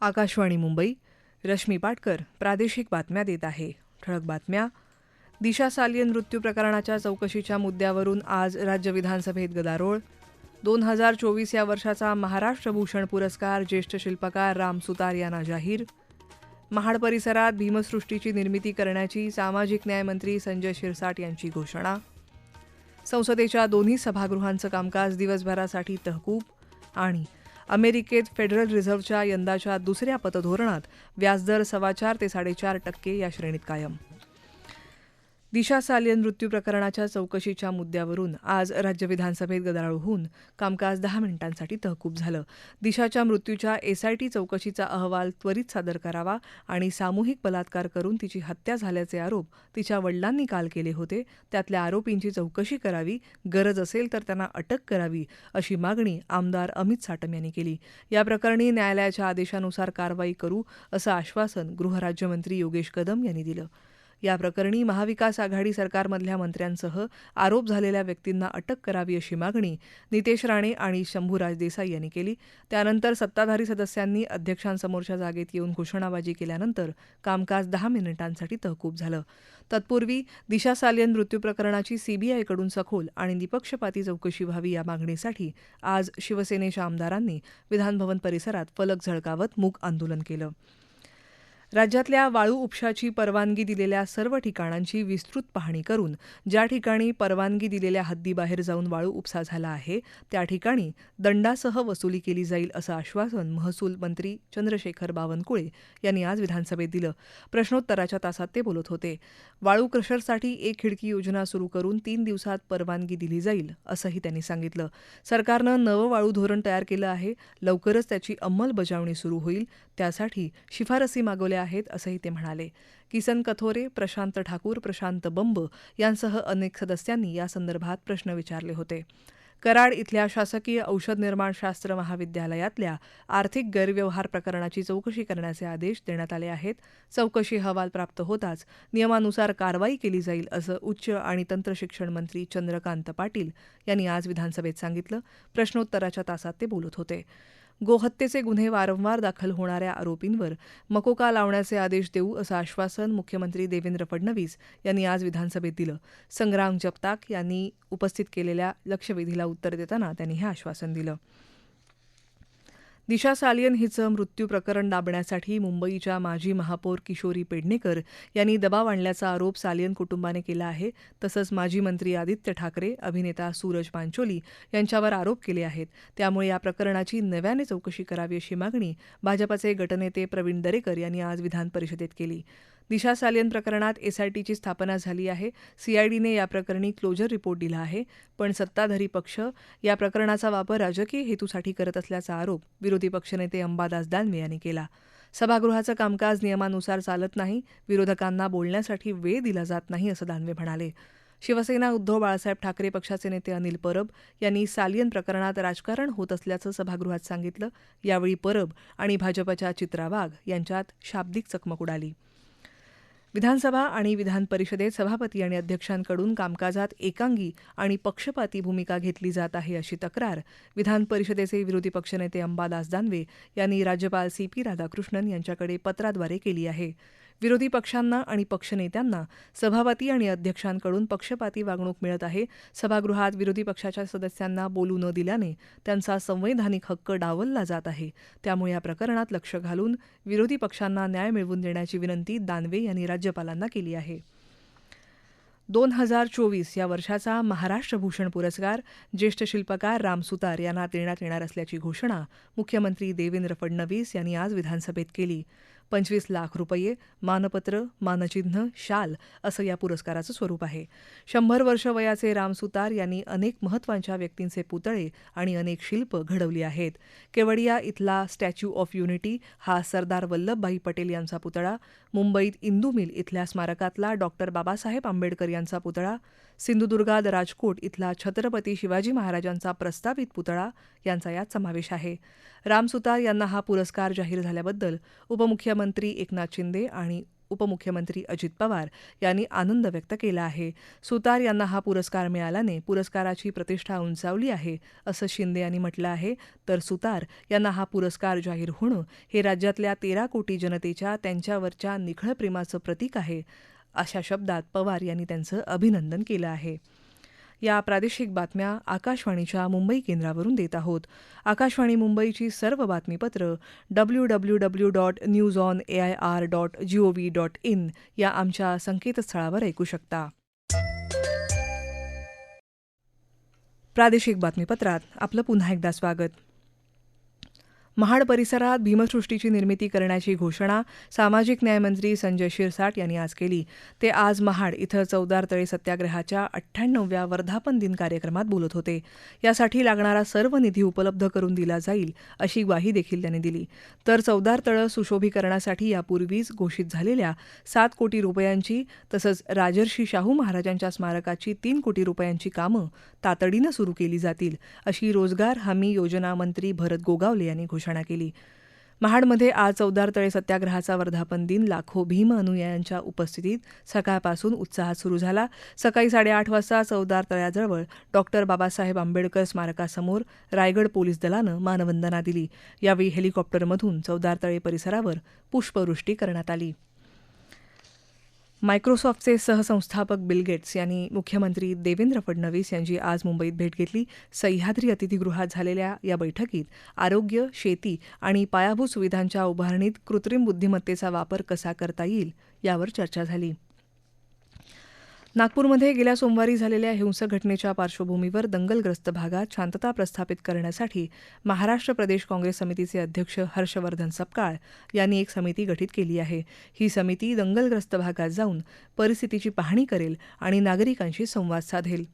आकाशवाणी मुंबई रश्मी पाटकर प्रादेशिक बातम्या देत आहे. ठळक बातम्या. दिशा सालियन मृत्यू प्रकरणाच्या चौकशीच्या मुद्द्यावरून आज राज्य विधानसभेत गदारोळ. दोन हजार चोवीस या वर्षाचा महाराष्ट्र भूषण पुरस्कार ज्येष्ठ शिल्पकार राम सुतार यांना जाहीर. महाड परिसरात भीमसृष्टीची निर्मिती करण्याची सामाजिक न्यायमंत्री संजय शिरसाट यांची घोषणा. संसदेच्या दोन्ही सभागृहांचं कामकाज दिवसभरासाठी तहकूब आणि अमेरिकेत फेडरल रिझर्व्हच्या यंदाच्या दुसऱ्या पतधोरणात व्याजदर सव्वाचार ते साडेचार टक्के या श्रेणीत कायम. दिशा सालियन मृत्यू प्रकरणाच्या चौकशीच्या मुद्द्यावरून आज राज्य विधानसभेत गदारोळ होऊन कामकाज दहा मिनिटांसाठी तहकूब झालं. दिशाच्या मृत्यूच्या एसआयटी चौकशीचा अहवाल त्वरित सादर करावा आणि सामूहिक बलात्कार करून तिची हत्या झाल्याचे आरोप तिच्या वडिलांनी काल केले होते. त्यातल्या आरोपींची चौकशी करावी गरज असेल तर त्यांना अटक करावी अशी मागणी आमदार अमित साटम यांनी केली. या प्रकरणी न्यायालयाच्या आदेशानुसार कारवाई करू असं आश्वासन गृहराज्यमंत्री योगेश कदम यांनी दिलं. या प्रकरणी महाविकास आघाडी सरकारमधल्या मंत्र्यांसह आरोप झालेल्या व्यक्तींना अटक करावी अशी मागणी नितेश राणे आणि शंभूराज देसाई यांनी केली. त्यानंतर सत्ताधारी सदस्यांनी अध्यक्षांसमोरच्या जागेत येऊन घोषणाबाजी केल्यानंतर कामकाज दहा मिनिटांसाठी तहकूब झालं. तत्पूर्वी दिशा सालियन मृत्यू प्रकरणाची सीबीआयकडून सखोल आणि निपक्षपाती चौकशी व्हावी या मागणीसाठी आज शिवसेनेच्या आमदारांनी विधानभवन परिसरात फलक झळकावत मूक आंदोलन केलं. राज्यातल्या वाळू उपशाची परवानगी दिलेल्या सर्व ठिकाणांची विस्तृत पाहणी करून ज्या ठिकाणी परवानगी दिलेल्या हद्दीबाहेर जाऊन वाळू उपसा झाला आहे त्या ठिकाणी दंडासह वसुली केली जाईल असं आश्वासन महसूल मंत्री चंद्रशेखर बावनकुळे यांनी आज विधानसभेत दिलं. प्रश्नोत्तराच्या तासात ते बोलत होते. वाळू क्रशरसाठी एक खिडकी योजना सुरू करून तीन दिवसात परवानगी दिली जाईल असंही त्यांनी सांगितलं. सरकारनं नवं वाळू धोरण तयार केलं आहे. लवकरच त्याची अंमलबजावणी सुरू होईल. त्यासाठी शिफारसी मागवल्या आहेत असंही ते म्हणाले. किसन कथोरे प्रशांत ठाकूर प्रशांत बंब यांसह अनेक सदस्यांनी यासंदर्भात प्रश्न विचारले होते. कराड इथल्या शासकीय औषध निर्माणशास्त्र महाविद्यालयातल्या आर्थिक गैरव्यवहार प्रकरणाची चौकशी करण्याचे आदेश देण्यात आले आहेत. चौकशी अहवाल प्राप्त होताच नियमानुसार कारवाई केली जाईल असं उच्च आणि तंत्रशिक्षण मंत्री चंद्रकांत पाटील यांनी आज विधानसभेत सांगितलं. प्रश्नोत्तराच्या तासात ते बोलत होते. गोहत्येचे गुन्हे वारंवार दाखल होणाऱ्या आरोपींवर मकोका लावण्याचे आदेश देऊ असं आश्वासन मुख्यमंत्री देवेंद्र फडणवीस यांनी आज विधानसभेत दिलं. संग्राम जगताप यांनी उपस्थित केलेल्या लक्षवेधीला उत्तर देताना त्यांनी हे आश्वासन दिलं. दिशा सालियन हिचं मृत्यू प्रकरण दाबण्यासाठी मुंबईच्या माजी महापौर किशोरी पेडणेकर यांनी दबाव आणल्याचा आरोप सालियन कुटुंबाने केला आहे. तसंच माजी मंत्री आदित्य ठाकरे अभिनेता सूरज पांचोली यांच्यावर आरोप केले आहेत. त्यामुळे या प्रकरणाची नव्याने चौकशी करावी अशी मागणी भाजपचे गटनेते प्रवीण दरेकर यांनी आज विधान परिषदेत केली. दिशा सालियन प्रकरणात एसआयटीची स्थापना झाली आहे. सीआयडीने या प्रकरणी क्लोजर रिपोर्ट दिला आहे. पण सत्ताधारी पक्ष या प्रकरणाचा वापर राजकीय हेतूसाठी करत असल्याचा आरोप विरोधी पक्षनेते अंबादास दानवे यांनी केला. सभागृहाचं कामकाज नियमानुसार चालत नाही. विरोधकांना बोलण्यासाठी वेळ दिला जात नाही असं दानवे म्हणाले. शिवसेना उद्धव बाळासाहेब ठाकरे पक्षाचे नेते अनिल परब यांनी सालियन प्रकरणात राजकारण होत असल्याचं सभागृहात सांगितलं. यावेळी परब आणि भाजपच्या चित्रा वाघ यांच्यात शाब्दिक चकमक उडाली. विधानसभा आणि विधान परिषदेत सभापती आणि अध्यक्षांकडून कामकाजात एकांगी आणि पक्षपाती भूमिका घेतली जात आहे अशी तक्रार विधान परिषदेचे विरोधी पक्षनेते अंबादास दानवे यांनी राज्यपाल सी पी राधाकृष्णन यांच्याकडे पत्राद्वारे केली आहे. विरोधी पक्षांना आणि पक्षनेत्यांना सभापती आणि अध्यक्षांकडून पक्षपाती वागणूक मिळत आहे. सभागृहात विरोधी पक्षाच्या सदस्यांना बोलू न दिल्याने त्यांचा संवैधानिक हक्क डावलला जात आहे. त्यामुळे या प्रकरणात लक्ष घालून विरोधी पक्षांना न्याय मिळवून देण्याची विनंती दानवे यांनी राज्यपालांना केली आहे. दोन हजार चोवीस या वर्षाचा महाराष्ट्र भूषण पुरस्कार ज्येष्ठ शिल्पकार राम सुतार यांना देण्यात येणार असल्याची घोषणा मुख्यमंत्री देवेंद्र फडणवीस यांनी आज विधानसभेत केली. पंचवीस लाख रुपये मानपत्र मानचिन्ह शाल असं या पुरस्काराचं स्वरूप आहे. शंभर वर्ष वयाचे राम सुतार यांनी अनेक महत्त्वाच्या व्यक्तींचे पुतळे आणि अनेक शिल्प घडवली आहेत. केवडिया इथला स्टॅच्यू ऑफ युनिटी हा सरदार वल्लभभाई पटेल यांचा पुतळा मुंबईत इंदू मिल इथल्या स्मारकातला डॉक्टर बाबासाहेब आंबेडकर यांचा पुतळा सिंधुदुर्गात राजकोट इथला छत्रपती शिवाजी महाराजांचा प्रस्तावित पुतळा यांचा यात समावेश आहे. राम सुतार यांना हा पुरस्कार जाहीर झाल्याबद्दल उपमुख्यमंत्री एकनाथ शिंदे आणि उपमुख्यमंत्री अजित पवार यांनी आनंद व्यक्त केला आहे. सुतार यांना हा पुरस्कार मिळाल्याने पुरस्काराची प्रतिष्ठा उंचावली आहे असं शिंदे यांनी म्हटलं आहे. तर सुतार यांना हा पुरस्कार जाहीर होणं हे राज्यातल्या तेरा कोटी जनतेच्या त्यांच्यावरच्या निखळ प्रेमाचं प्रतीक आहे. अशा शब्दात पवार यांनी त्यांचं अभिनंदन केलं आहे. या प्रादेशिक बातम्या आकाशवाणीच्या मुंबई केंद्रावरून देत आहोत. आकाशवाणी मुंबईची सर्व बातमीपत्र W W W dot news on A I R dot G O V dot in या आमच्या संकेतस्थळावर ऐकू शकता. प्रादेशिक बातमीपत्रात आपलं पुन्हा एकदा स्वागत. महाड परिसरात भीमसृष्टीची निर्मिती करण्याची घोषणा सामाजिक न्यायमंत्री संजय शिरसाट यांनी आज केली. ते आज महाड इथं चौदार तळे सत्याग्रहाच्या अठ्ठ्याण्णवव्या वर्धापन दिन कार्यक्रमात बोलत होते. यासाठी लागणारा सर्व निधी उपलब्ध करून दिला जाईल अशी ग्वाही देखील त्यांनी दिली. तर चौदार तळं सुशोभीकरणासाठी यापूर्वीच घोषित झालेल्या सात कोटी रुपयांची तसंच राजर्षी शाहू महाराजांच्या स्मारकाची तीन कोटी रुपयांची कामं तातडीनं सुरू केली जातील अशी रोजगार हमी योजना मंत्री भरत गोगावले यांनी घोषणा केली. महाडमध्ये आज चौदार तळे सत्याग्रहाचा वर्धापन दिन लाखो भीम अनुयायांच्या उपस्थितीत सकाळपासून उत्साहात सुरू झाला. सकाळी साडेआठ वाजता चौदार तळ्याजवळ डॉक्टर बाबासाहेब आंबेडकर स्मारकासमोर रायगड पोलीस दलानं मानवंदना दिली. यावेळी हेलिकॉप्टरमधून चौदार तळे परिसरावर पुष्पवृष्टी करण्यात आली. मायक्रोसॉफ्टचे सहसंस्थापक बिल गेट्स यांनी मुख्यमंत्री देवेंद्र फडणवीस यांची आज मुंबईत भेट घेतली. सह्याद्री अतिथीगृहात झालेल्या या बैठकीत आरोग्य शेती आणि पायाभूत सुविधांच्या उभारणीत कृत्रिम बुद्धिमत्तेचा वापर कसा करता येईल यावर चर्चा झाली. नागपूरमध्ये गेल्या सोमवारी झालेल्या हिंसक घटनेच्या पार्श्वभूमीवर दंगलग्रस्त भागात शांतता प्रस्थापित करण्यासाठी महाराष्ट्र प्रदेश काँग्रेस समितीचे अध्यक्ष हर्षवर्धन सपकाळ यांनी एक समिती गठीत केली आहे. ही समिती दंगलग्रस्त भागात जाऊन परिस्थितीची पाहणी करेल आणि नागरिकांशी संवाद साधेल.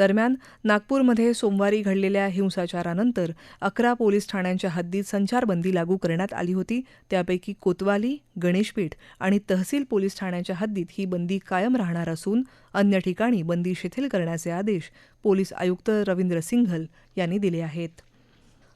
दरम्यान नागपूरमध्ये सोमवारी घडलेल्या हिंसाचारानंतर अकरा पोलीस ठाण्यांच्या हद्दीत संचारबंदी लागू करण्यात आली होती. त्यापैकी कोतवाली गणेशपीठ आणि तहसील पोलीस ठाण्याच्या हद्दीत ही बंदी कायम राहणार असून अन्य ठिकाणी बंदी शिथिल करण्याचे आदेश पोलीस आयुक्त रवींद्र सिंघल यांनी दिले आहेत.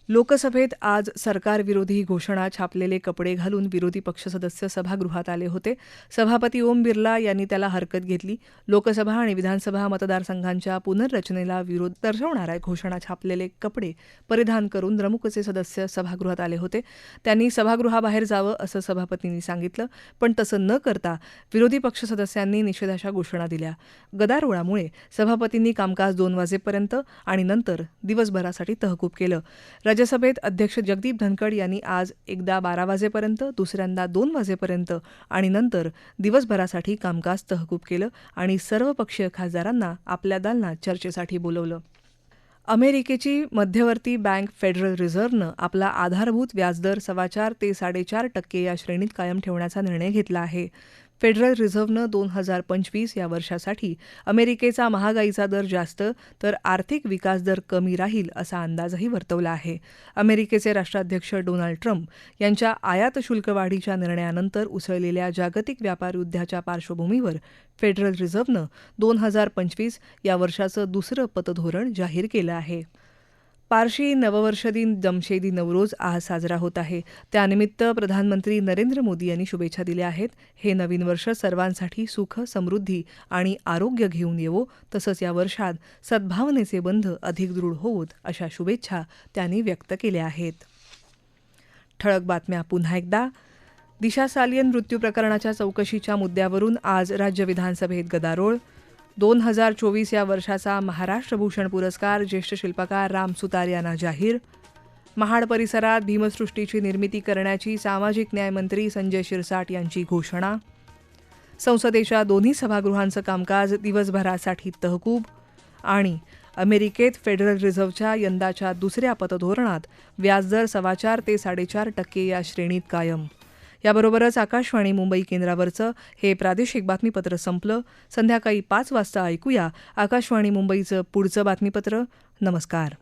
लोकसभेत आज सरकारविरोधी घोषणा छापलेले कपडे घालून विरोधी पक्ष सदस्य सभागृहात आले होते. सभापती ओम बिर्ला यांनी त्याला हरकत घेतली. लोकसभा आणि विधानसभा मतदारसंघांच्या पुनर्रचनेला विरोध दर्शवणाऱ्या घोषणा छापलेले कपडे परिधान करून द्रमुकचे सदस्य सभागृहात आले होते. त्यांनी सभागृहाबाहेर जावं असं सभापतींनी सांगितलं पण तसं न करता विरोधी पक्ष सदस्यांनी निषेधाच्या घोषणा दिल्या. गदारोळामुळे सभापतींनी कामकाज दोन वाजेपर्यंत आणि नंतर दिवसभरासाठी तहकूब केलं. राज्यसभेत अध्यक्ष जगदीप धनखड यांनी आज एकदा बारा वाजेपर्यंत दुसऱ्यांदा दोन वाजेपर्यंत आणि नंतर दिवसभरासाठी कामकाज तहकूब केलं आणि सर्वपक्षीय खासदारांना आपल्या दालनात चर्चेसाठी बोलवलं. अमेरिकेची मध्यवर्ती बँक फेडरल रिझर्व्हनं आपला आधारभूत व्याजदर सव्वाचार ते साडेचार टक्के या श्रेणीत कायम ठेवण्याचा निर्णय घेतला आहे. फेडरल रिझर्व्हनं दोन हजार पंचवीस या वर्षासाठी अमेरिकेचा महागाईचा दर जास्त तर आर्थिक विकास दर कमी राहील असा अंदाजही वर्तवला आहे. अमेरिकेचे राष्ट्राध्यक्ष डोनाल्ड ट्रम्प यांच्या आयात शुल्क वाढीच्या निर्णयानंतर उसळलेल्या जागतिक व्यापार युद्धाच्या पार्श्वभूमीवर फेडरल रिझर्व्हनं दोन हजार पंचवीस या वर्षाचं दुसरं पतधोरण जाहीर केलं आहे. पारशी नववर्ष दिन जमशेदी नवरोज आज साजरा होत आहे. त्यानिमित्त प्रधानमंत्री नरेंद्र मोदी यांनी शुभेच्छा दिल्या आहेत. हे नवीन वर्ष सर्वांसाठी सुख समृद्धी आणि आरोग्य घेऊन येवो. तसंच या वर्षात सद्भावनेचे बंध अधिक दृढ होवोत अशा शुभेच्छा त्यांनी व्यक्त केल्या आहेत. ठळक बातम्या पुन्हा एकदा. दिशा सालियन मृत्यू प्रकरणाच्या चौकशीच्या मुद्द्यावरून आज राज्य विधानसभेत गदारोळ. दोन हजार चोवीस या वर्षाचा महाराष्ट्र भूषण पुरस्कार ज्येष्ठ शिल्पकार राम सुतार यांना जाहीर. महाड परिसरात भीमसृष्टीची निर्मिती करण्याची सामाजिक न्यायमंत्री संजय शिरसाट यांची घोषणा. संसदेच्या दोन्ही सभागृहांचं कामकाज दिवसभरासाठी तहकूब आणि अमेरिकेत फेडरल रिझर्व्हच्या यंदाच्या दुसऱ्या पतधोरणात व्याजदर सव्वाचार ते साडेचार टक्के या श्रेणीत कायम. याबरोबरच आकाशवाणी मुंबई केंद्रावरचं हे प्रादेशिक बातमीपत्र संपलं. संध्याकाळी पाच वाजता ऐकूया आकाशवाणी मुंबईचं पुढचं बातमीपत्र. नमस्कार.